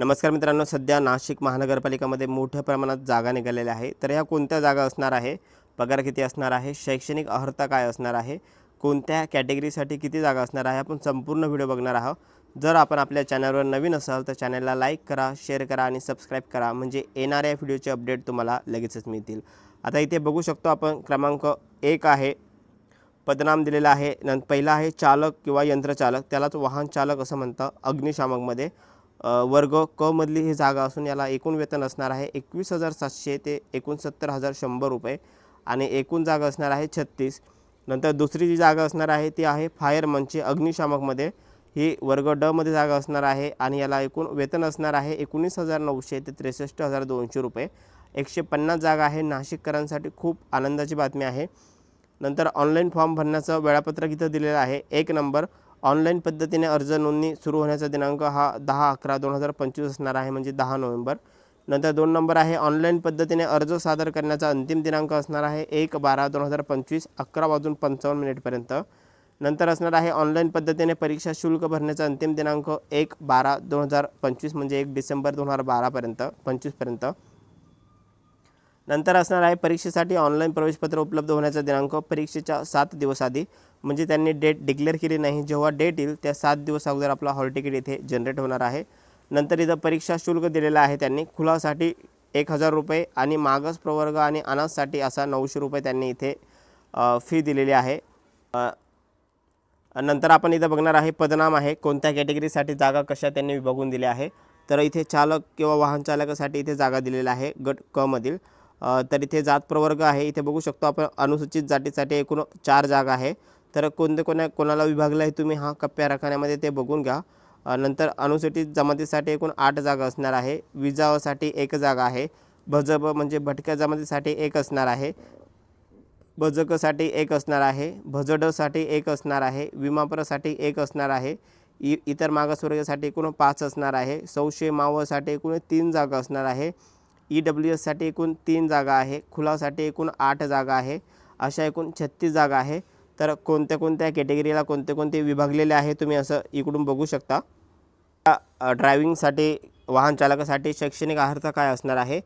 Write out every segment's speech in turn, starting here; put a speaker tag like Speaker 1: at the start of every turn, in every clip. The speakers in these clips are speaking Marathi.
Speaker 1: नमस्कार मित्रांनो सध्या नाशिक महानगरपालिकामध्ये मोठ्या प्रमाणात जागा निघालेल्या आहे तर ह्या कोणत्या जागा असणार आहे? पगार किती असणार आहे? शैक्षणिक अर्हता काय असणार आहे? कोणत्या कॅटेगरीसाठी किती जागा असणार आहे? आपण संपूर्ण व्हिडिओ बघणार आहोत. जर आपण आपल्या चॅनलवर नवीन असाल तर चॅनलला लाईक करा शेअर करा आणि सबस्क्राईब करा. म्हणजे येणाऱ्या व्हिडिओचे अपडेट तुम्हाला लगेचच मिळतील. आता इथे बघू शकतो आपण क्रमांक एक आहे. पदनाम दिलेलं आहे. नंतर पहिला आहे चालक किंवा यंत्रचालक. त्यालाच वाहन चालक असं म्हणतं अग्निशामकमध्ये. वर्ग क मधली ही जागा असून याला एकूण वेतन असणार आहे एकवीस हजार सातशे ते एकोणसत्तर हजार शंभर रुपये आणि एकूण जागा असणार आहे छत्तीस. नंतर दुसरी जी जागा असणार आहे ती आहे फायरमनची अग्निशामकमध्ये. ही वर्ग ड मध्ये जागा असणार आहे आणि याला एकूण वेतन असणार आहे एकोणीस हजार नऊशे ते त्रेसष्ट हजार दोनशे रुपये. एकशे पन्नास जागा आहे नाशिककरांसाठी खूप आनंदाची बातमी आहे. नंतर ऑनलाईन फॉर्म भरण्याचं वेळापत्रक इथं दिलेलं आहे. एक नंबर ऑनलाईन पद्धतीने अर्ज नोंदणी सुरू होण्याचा दिनांक हा दहा अकरा दोन हजार पंचवीस असणार आहे म्हणजे दहा नोव्हेंबर. नंतर दोन नंबर आहे ऑनलाईन पद्धतीने अर्ज सादर करण्याचा अंतिम दिनांक असणार आहे एक बारा दोन हजार पंचवीस अकरा वाजून पंचावन्न मिनिटपर्यंत. नंतर असणार आहे ऑनलाईन पद्धतीने परीक्षा शुल्क भरण्याचा अंतिम दिनांक एक बारा दोन हजार पंचवीस म्हणजे एक डिसेंबर दोन हजार बारापर्यंत पंचवीसपर्यंत. नंतर असणार आहे परीक्षेसाठी ऑनलाईन प्रवेशपत्र उपलब्ध होण्याचा दिनांक परीक्षेच्या सात दिवस आधी. म्हणजे त्यांनी डेट डिक्लेअर केली नाही. जेव्हा डेट येईल त्या सात दिवस अगोदर आपला हॉल तिकीट इथे जनरेट होणार आहे. नंतर इथं परीक्षा शुल्क दिलेलं आहे त्यांनी. खुलासाठी एक हजार रुपये आणि मागास प्रवर्ग आणि अनाथसाठी असा नऊशे रुपये त्यांनी इथे फी दिलेली आहे. नंतर आपण इथं बघणार आहे पदनाम आहे. कोणत्या कॅटेगरीसाठी जागा कशा त्यांनी विभागून दिल्या आहे? तर इथे चालक किंवा वाहन चालकासाठी इथे जागा दिलेल्या आहे गट क मधील. तर इथे जात प्रवर्ग आहे. इथे बघू शकतो आपण अनुसूचित जातीसाठी एकूण चार जागा आहे. तर कोणते कोणा कोणाला विभागलं आहे तुम्ही? हा कप्प्या रखान्यामध्ये ते बघून घ्या. नंतर अनुसूचित जमातीसाठी एकूण आठ जागा असणार आहे. विजावासाठी एक जागा आहे. भजब म्हणजे भटक्या जमातीसाठी एक असणार आहे. भजकसाठी एक असणार आहे. भजडसाठी एक असणार आहे. विमापरसाठी एक असणार आहे. इ इतर मागासवर्गासाठी एकूण पाच असणार आहे. सौशे मावसाठी एकूण तीन जागा असणार आहे. ई डब्ल्यू एससाठी एकूण तीन जागा आहे. खुलासाठी एकूण आठ जागा आहे. अशा एकूण छत्तीस जागा आहे. तर कोणत्या कोणत्या कॅटेगरीला कोणते कोणते विभागलेले आहे तुम्ही असं इकडून बघू शकता. ड्रायविंगसाठी ड्रायव्हिंगसाठी वाहन चालकासाठी शैक्षणिक अर्हता काय असणार आहे?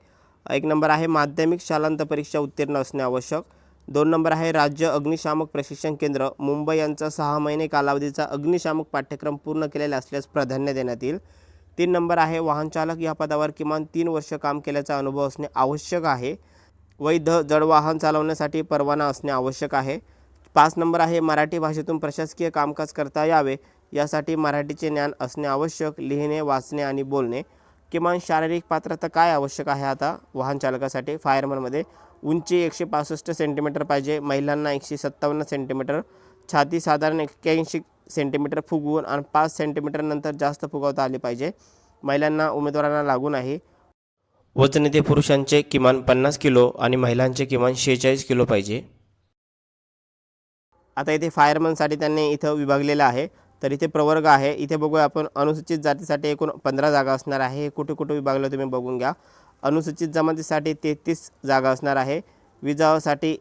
Speaker 1: एक नंबर आहे माध्यमिक शालांत परीक्षा उत्तीर्ण असणे आवश्यक. दोन नंबर आहे राज्य अग्निशामक प्रशिक्षण केंद्र. मुंबई यांचा सहा महिने कालावधीचा अग्निशामक पाठ्यक्रम पूर्ण केलेला असल्यास प्राधान्य देण्यात येईल. तीन नंबर आहे वाहनचालक या पदावर किमान तीन वर्ष काम केल्याचा अनुभव असणे आवश्यक आहे. वैध जड वाहन चालवण्यासाठी परवाना असणे आवश्यक आहे. पाच नंबर आहे मराठी भाषेतून प्रशासकीय कामकाज करता यावे यासाठी मराठीचे ज्ञान असणे आवश्यक लिहिणे वाचणे आणि बोलणे. किमान शारीरिक पात्रता काय आवश्यक आहे आता? वाहन चालकासाठी फायरमनमध्ये उंची एकशे पासष्ट सेंटीमीटर पाहिजे महिलांना एकशे सत्तावन्न सेंटीमीटर छाती साधारण एक्क्याऐंशी सेंटीमीटर फुगवून आणि पाच सेंटीमीटरनंतर जास्त फुगवता आली पाहिजे. महिलांना उमेदवारांना लागून आहे वजन इथे पुरुषांचे किमान पन्नास किलो आणि महिलांचे किमान शेहेचाळीस किलो पाहिजे. आता इथे फायरमनसाठी त्यांनी इथं विभागलेलं आहे. तर इथे प्रवर्ग आहे. इथे बघूया आपण अनुसूचित जातीसाठी एकूण पंधरा जागा असणार आहे. हे कुठे कुठे विभागलं तुम्ही बघून घ्या. अनुसूचित जमातीसाठी तेहतीस जागा असणार आहे. विजावासाठी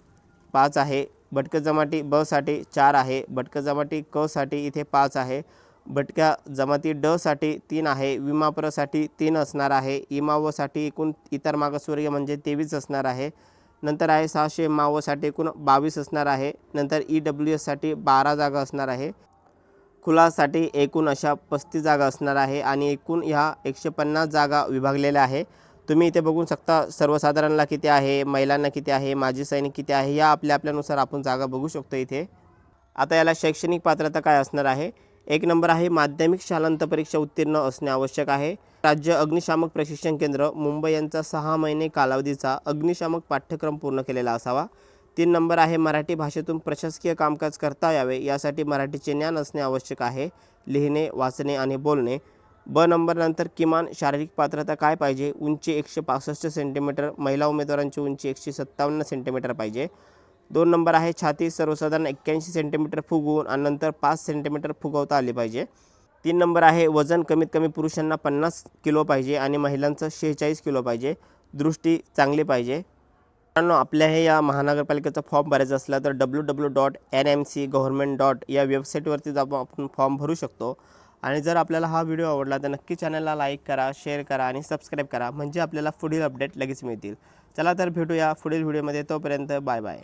Speaker 1: पाच आहे. भटकं जमाती ब साठी चार आहे. भटकं जमाती क साठी इथे पाच आहे. भटक्या जमाती ड साठी तीन आहे. विमाप्रसाठी तीन असणार आहे. इमावसाठी एकूण इतर मागासवर्गीय म्हणजे तेवीस असणार आहे. नंतर आहे सहाशे मावसाठी एकूण बावीस असणार आहे. नंतर ई डब्ल्यू एससाठी बारा जागा असणार आहे. खुलासाठी एकूण अशा पस्तीस जागा असणार आहे आणि एकूण ह्या एकशे पन्नास जागा विभागलेल्या आहे. तुम्ही इथे बघू शकता सर्वसाधारणला किती आहे महिलांना किती आहे माजी सैनिक किती आहे या आपल्या आपल्यानुसार आपण जागा बघू शकतो इथे. आता याला शैक्षणिक पात्रता काय असणार आहे? एक नंबर आहे माध्यमिक शालांत परीक्षा उत्तीर्ण असणे आवश्यक आहे. राज्य अग्निशामक प्रशिक्षण केंद्र मुंबई यांचा सहा महिने कालावधीचा अग्निशामक पाठ्यक्रम पूर्ण केलेला असावा. तीन नंबर आहे मराठी भाषेतून प्रशासकीय कामकाज करता यावे यासाठी मराठीचे ज्ञान असणे आवश्यक आहे. लिहिणे वाचणे आणि बोलणे. ब नंबरनंतर किमान शारीरिक पात्रता काय पाहिजे? उंची एकशे पासष्ट सेंटीमीटर महिला उमेदवारांची उंची एकशे सत्तावन्न सेंटीमीटर पाहिजे. दोन नंबर आहे छाती सर्वसाधारण एक्क्याऐंशी सेंटीमीटर फुगवून आणि नंतर पाच सेंटीमीटर फुगवता आली पाहिजे. तीन नंबर आहे वजन कमीत कमी पुरुषांना पन्नास किलो पाहिजे आणि महिलांचं शेहेचाळीस किलो पाहिजे. दृष्टी चांगली पाहिजे. मित्रांनो आपल्या हे या महानगरपालिकेचा फॉर्म भरायचा असला तर W W dot N M C government dot या वेबसाईटवरती जाऊन आपण फॉर्म भरू शकतो. आणि जर आपल्याला हा व्हिडिओ आवडला तर नक्की चॅनलला लाईक करा शेअर करा आणि सबस्क्राईब करा. म्हणजे आपल्याला पुढील अपडेट लगेच मिळतील. चला तर भेटूया पुढील व्हिडिओमध्ये तोपर्यंत बाय बाय